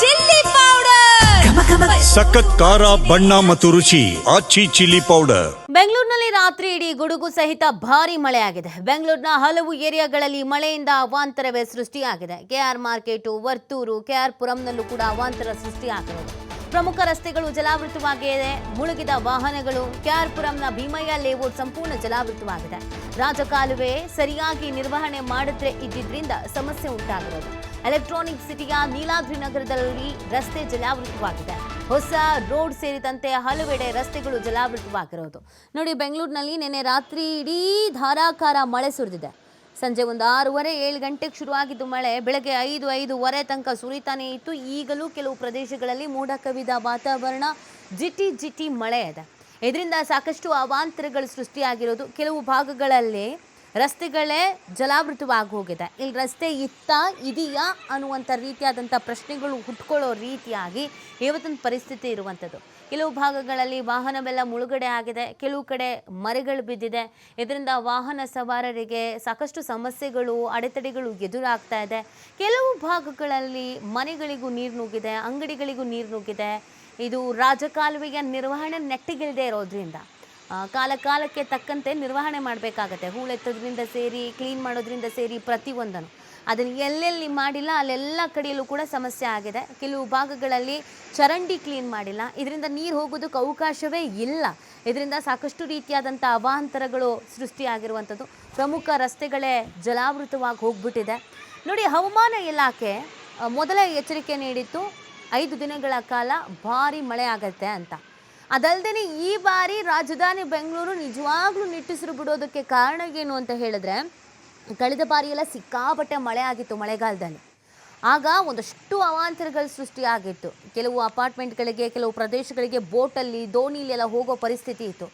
Chilli powder. ಸಖತ್ ಖಾರ ಬಣ್ಣ ಮತ್ತು ರುಚಿ ಆಚಿ ಚಿಲ್ಲಿ ಪೌಡರ್. ಬೆಂಗಳೂರಿನಲ್ಲಿ ರಾತ್ರಿ ಇಡೀ ಗುಡುಗು ಸಹಿತ ಭಾರಿ ಮಳೆಯಾಗಿದೆ. ಬೆಂಗಳೂರಿನ ಹಲವು ಏರಿಯಾಗಳಲ್ಲಿ ಮಳೆಯಿಂದ ಅವಾಂತರವೇ ಸೃಷ್ಟಿಯಾಗಿದೆ. K R market Varthur K R ಪುರಂನಲ್ಲೂ ಕೂಡ ಅವಾಂತರ ಸೃಷ್ಟಿಯಾಗಿರೋದು ಪ್ರಮುಖ ರಸ್ತೆಗಳು ಜಲಾವೃತವಾಗಿದೆ. ಮುಳುಗಿದ ವಾಹನಗಳು ಕೆಆರ್ಪುರಂನ ಭೀಮಯ್ಯ ಲೇಔಟ್ ಸಂಪೂರ್ಣ ಜಲಾವೃತವಾಗಿದೆ. ರಾಜಕಾಲುವೆ ಸರಿಯಾಗಿ ನಿರ್ವಹಣೆ ಮಾಡಿದ್ರೆ ಇದ್ದಿದ್ರಿಂದ ಸಮಸ್ಯೆ ಉಂಟಾಗಿರೋದು. ಎಲೆಕ್ಟ್ರಾನಿಕ್ ಸಿಟಿಯ ನೀಲಾದ್ರಿ ನಗರದಲ್ಲಿ ರಸ್ತೆ ಜಲಾವೃತವಾಗಿದೆ. ಹೊಸ ರೋಡ್ ಸೇರಿದಂತೆ ಹಲವೆಡೆ ರಸ್ತೆಗಳು ಜಲಾವೃತವಾಗಿರೋದು. ನೋಡಿ, ಬೆಂಗಳೂರಿನಲ್ಲಿ ನಿನ್ನೆ ರಾತ್ರಿ ಇಡೀ ಧಾರಾಕಾರ ಮಳೆ ಸುರಿದಿದೆ. ಸಂಜೆ ಒಂದು ಆರೂವರೆ, ಏಳು ಗಂಟೆಗೆ ಶುರುವಾಗಿದ್ದು ಮಳೆ. ಬೆಳಗ್ಗೆ ಐದು, ಐದೂವರೆ ತನಕ ಸುರಿತಾನೆ ಇತ್ತು. ಈಗಲೂ ಕೆಲವು ಪ್ರದೇಶಗಳಲ್ಲಿ ಮೋಡ ಕವಿದ ವಾತಾವರಣ. ಜಿಟಿ ಜಿಟಿ ಮಳೆ ಇದೆ ಇದರಿಂದ ಸಾಕಷ್ಟು ಅವಾಂತರಗಳು ಸೃಷ್ಟಿಯಾಗಿರೋದು. ಕೆಲವು ಭಾಗಗಳಲ್ಲಿ ರಸ್ತೆಗಳೇ ಜಲಾವೃತವಾಗಿ ಹೋಗಿದೆ ಇಲ್ಲಿ ರಸ್ತೆ ಇತ್ತ ಇದೆಯಾ ಅನ್ನುವಂಥ ರೀತಿಯಾದಂಥ ಪ್ರಶ್ನೆಗಳು ಹುಟ್ಕೊಳ್ಳೋ ರೀತಿಯಾಗಿ ಇವತ್ತಿನ ಪರಿಸ್ಥಿತಿ ಇರುವಂಥದ್ದು. ಕೆಲವು ಭಾಗಗಳಲ್ಲಿ ವಾಹನವೆಲ್ಲ ಮುಳುಗಡೆ ಆಗಿದೆ. ಕೆಲವು ಕಡೆ ಮರಗಳು ಬಿದ್ದಿದೆ. ಇದರಿಂದ ವಾಹನ ಸವಾರರಿಗೆ ಸಾಕಷ್ಟು ಸಮಸ್ಯೆಗಳು, ಅಡೆತಡೆಗಳು ಎದುರಾಗ್ತಾ ಇದೆ. ಕೆಲವು ಭಾಗಗಳಲ್ಲಿ ಮನೆಗಳಿಗೂ ನೀರು ನುಗ್ಗಿದೆ, ಅಂಗಡಿಗಳಿಗೂ ನೀರು ನುಗ್ಗಿದೆ. ಇದು ರಾಜಕಾಲುವೆಯ ನಿರ್ವಹಣೆ ನೆಟ್ಟಿಗಿಲ್ಲದೆ ಇರೋದ್ರಿಂದ. ಕಾಲ ಕಾಲಕ್ಕೆ ತಕ್ಕಂತೆ ನಿರ್ವಹಣೆ ಮಾಡಬೇಕಾಗತ್ತೆ. ಹೂಳೆತ್ತೋದ್ರಿಂದ ಸೇರಿ ಕ್ಲೀನ್ ಮಾಡೋದ್ರಿಂದ ಸೇರಿ ಪ್ರತಿಯೊಂದನ್ನು. ಅದನ್ನು ಎಲ್ಲೆಲ್ಲಿ ಮಾಡಿಲ್ಲ, ಅಲ್ಲೆಲ್ಲ ಕಡೆಯಲ್ಲೂ ಕೂಡ ಸಮಸ್ಯೆ ಆಗಿದೆ. ಕೆಲವು ಭಾಗಗಳಲ್ಲಿ ಚರಂಡಿ ಕ್ಲೀನ್ ಮಾಡಿಲ್ಲ. ಇದರಿಂದ ನೀರು ಹೋಗೋದಕ್ಕೆ ಅವಕಾಶವೇ ಇಲ್ಲ. ಇದರಿಂದ ಸಾಕಷ್ಟು ರೀತಿಯಾದಂಥ ಅವಾಂತರಗಳು ಸೃಷ್ಟಿಯಾಗಿರುವಂಥದ್ದು. ಪ್ರಮುಖ ರಸ್ತೆಗಳೇ ಜಲಾವೃತವಾಗಿ ಹೋಗ್ಬಿಟ್ಟಿದೆ. ನೋಡಿ, ಹವಾಮಾನ ಇಲಾಖೆ ಮೊದಲೇ ಎಚ್ಚರಿಕೆ ನೀಡಿತ್ತು. ಐದು ದಿನಗಳ ಕಾಲ ಭಾರಿ ಮಳೆ ಆಗತ್ತೆ ಅಂತ. ಅದಲ್ಲದೆ ಈ ಬಾರಿ ರಾಜಧಾನಿ ಬೆಂಗಳೂರು ನಿಜವಾಗ್ಲೂ ನಿಟ್ಟುಸಿರು ಬಿಡೋದಕ್ಕೆ ಕಾರಣ ಏನು ಅಂತ ಹೇಳಿದ್ರೆ, ಕಳೆದ ಬಾರಿ ಎಲ್ಲ ಸಿಕ್ಕಾಪಟ್ಟೆ ಮಳೆ ಆಗಿತ್ತು ಮಳೆಗಾಲದಲ್ಲಿ. ಆಗ ಒಂದಷ್ಟು ಅವಾಂತರಗಳು ಸೃಷ್ಟಿಯಾಗಿತ್ತು. ಕೆಲವು ಅಪಾರ್ಟ್ಮೆಂಟ್ಗಳಿಗೆ, ಕೆಲವು ಪ್ರದೇಶಗಳಿಗೆ ಬೋಟಲ್ಲಿ ದೋಣಿಲಿ ಎಲ್ಲ ಹೋಗೋ ಪರಿಸ್ಥಿತಿ ಇತ್ತು.